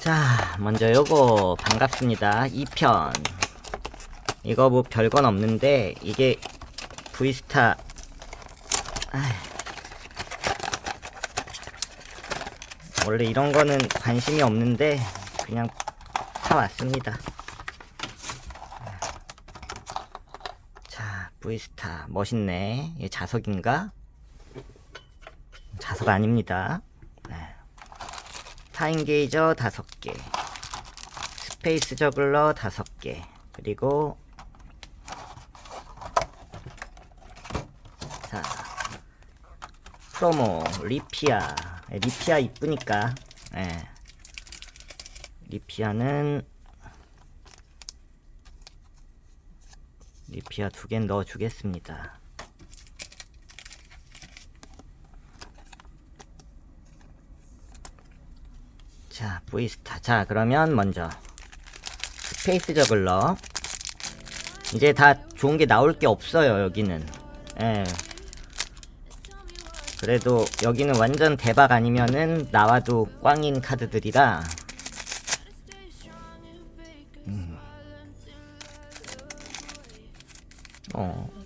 자, 먼저 요거 반갑습니다. 2편. 이거 뭐 별건 없는데 이게 브이스타. 원래 이런 거는 관심이 없는데 그냥 사왔습니다. 자, 브이스타 멋있네. 얘 자석인가? 자석 아닙니다. 네. 타인 게이저 5개 스페이스 저글러 5개 그리고 자 프로모 리피아 네, 리피아 이쁘니까 예. 리피아는 리피아 두 개 넣어 주겠습니다 자, 브이스타. 자, 그러면 먼저 스페이스 저글러. 이제 다 좋은 게 나올 게 없어요, 여기는. 예. 그래도 여기는 완전 대박 아니면은 나와도 꽝인 카드들이라. 음. 어.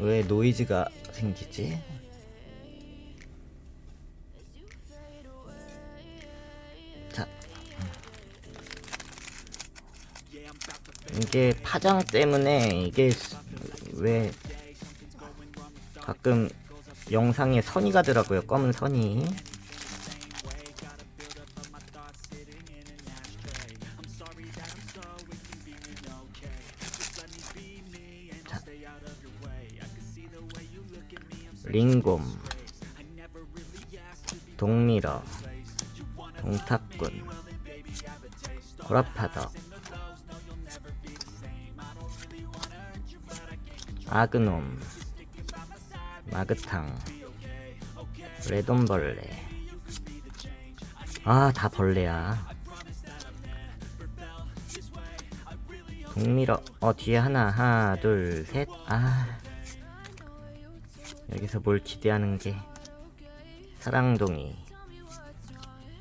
왜 노이즈가 생기지? 자, 이게 파장 때문에 이게 스- 왜 가끔 영상에 선이 가더라고요. 검은 선이. 링곰 동미러 동탁군 고라파더 아그놈 마그탕 레돈벌레. 아 다 벌레야. 동미러 어 뒤에 하나 하나 둘셋아 여기서 뭘 기대하는 게? 사랑동이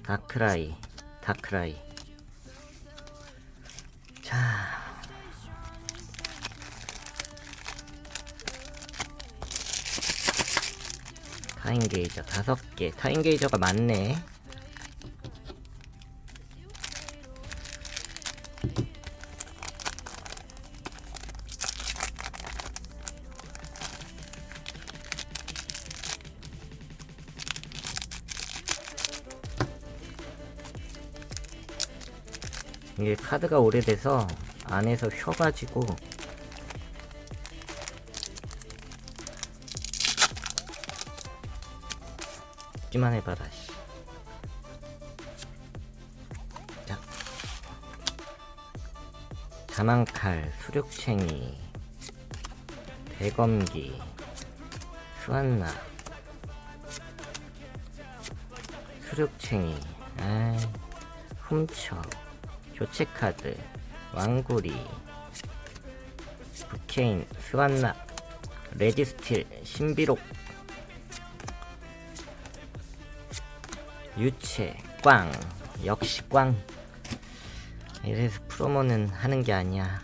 다크라이 다크라이. 자. 타인게이저 다섯 개. 타인게이저가 많네 이게 카드가 오래돼서 안에서 휘어가지고 찍기만 해봐라 씨. 자. 자망칼 수륙챙이 대검기 수완나 수륙챙이. 아 훔쳐 교체 카드 왕구리 부케인 스완나 레지스틸 신비록 유체 꽝 역시 꽝. 이래서 프로모는 하는 게 아니야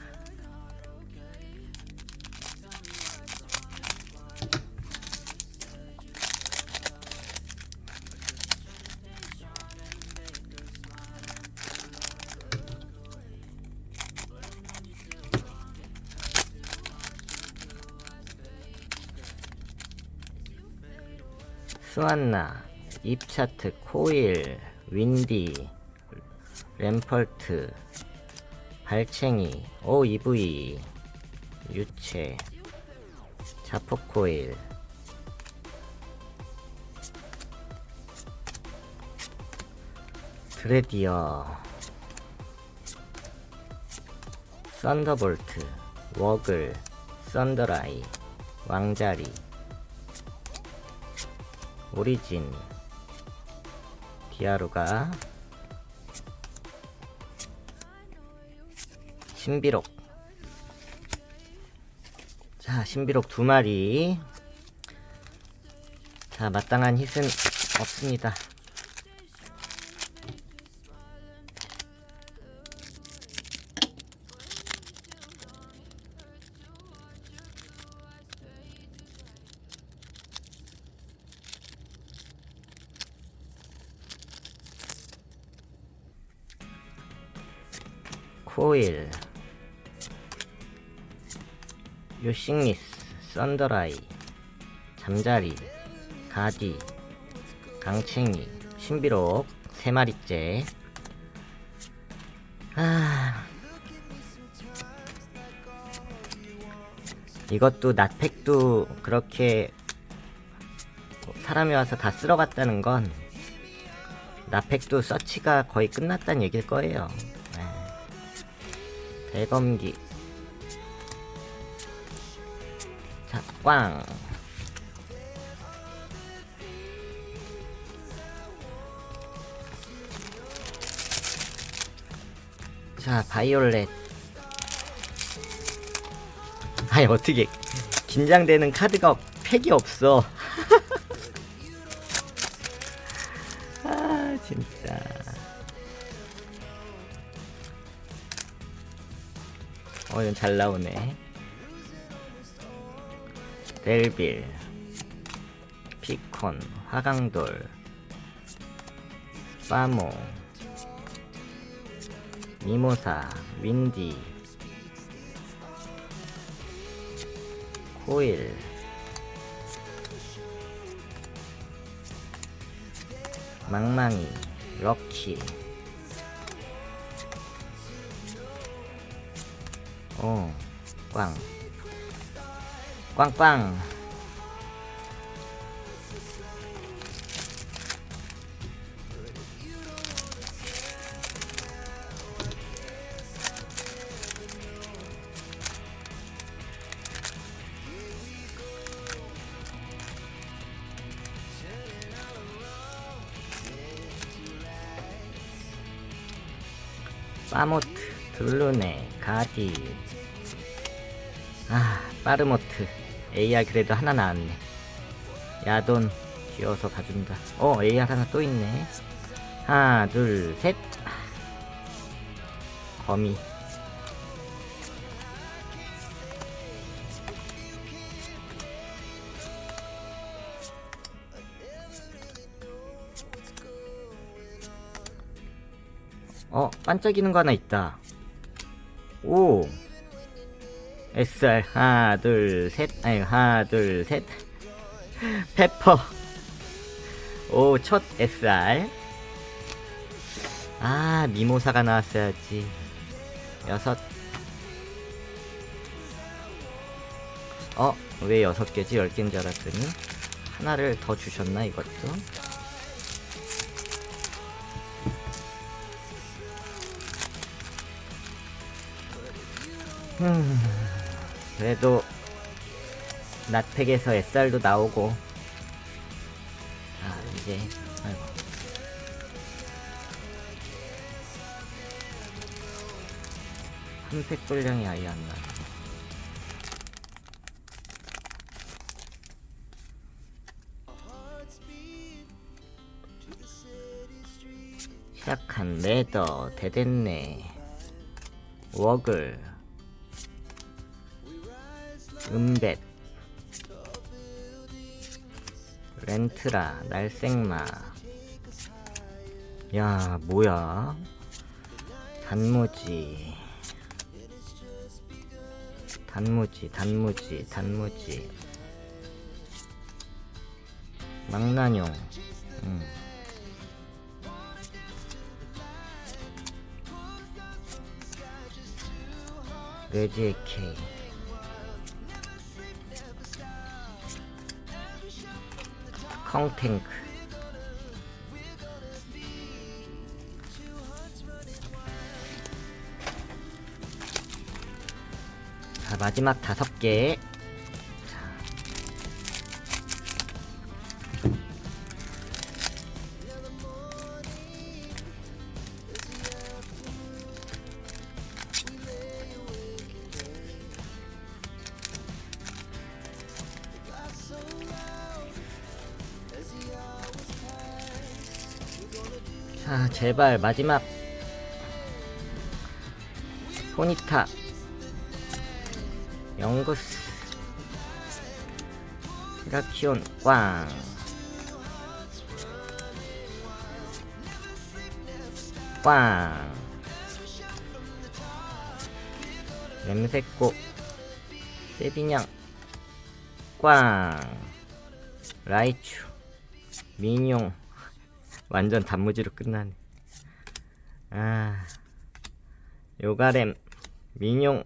스완나, 입차트, 코일, 윈디, 램펄트, 발챙이, OEV, 유체, 자포코일, 드레디어, 썬더볼트, 워글, 썬더라이, 왕자리, 오리진 디아루가 신비록 자 신비록 두 마리 자, 마땅한 hit은 없습니다. 코일. 요싱리스 썬더라이 잠자리 가디 강챙이 신비록 세 마리째. 아. 이것도 낫팩도 그렇게 사람이 와서 다 쓸어갔다는 건 나팩도 서치가 거의 끝났다는 얘기일 거예요. 네. 대검기. 자, 꽝. 자, 바이올렛. 아니, 어떻게. 긴장되는 카드가 팩이 없어. 아, 진짜. 어, 이건 잘 나오네. 델빌, 피콘, 화강돌, 파모, 미모사, 윈디, 코일, 망망이, 럭키, 오, 꽝, 꽝꽝. 파 둘루네, 가디. 아, 빠르모트. AR 그래도 하나 나왔네. 야돈, 귀여워서 봐준다. 어, AR 하나 또 있네. 하나, 둘, 셋. 거미. 어, 반짝이는 거 하나 있다. 오. SR 하나 둘 셋. 아니 하나 둘 셋. 페퍼. 오 첫 SR 아 미모사가 나왔어야지. 여섯. 어 왜 여섯 개지? 열 개인 줄 알았더니 하나를 더 주셨나 이것도 음 그래도 나텍에서 SR도 나오고. 아 이제 아이고. 한팩 분량이 아예 안 나. 시작한 레더 대됐네 워글 은벳. 렌트라 날생마. 야 뭐야? 단무지. 단무지 단무지 단무지. 망나뇽. 음. K 컹탱크. 자 마지막 다섯 개 자, 제발 마지막. 포니타. 영구스. 히라키온 꽝. 꽝. 냄새꽃 세비냥 꽝. 라이츄. 민용 완전 단무지로 끝나네. 아 요가렘 민용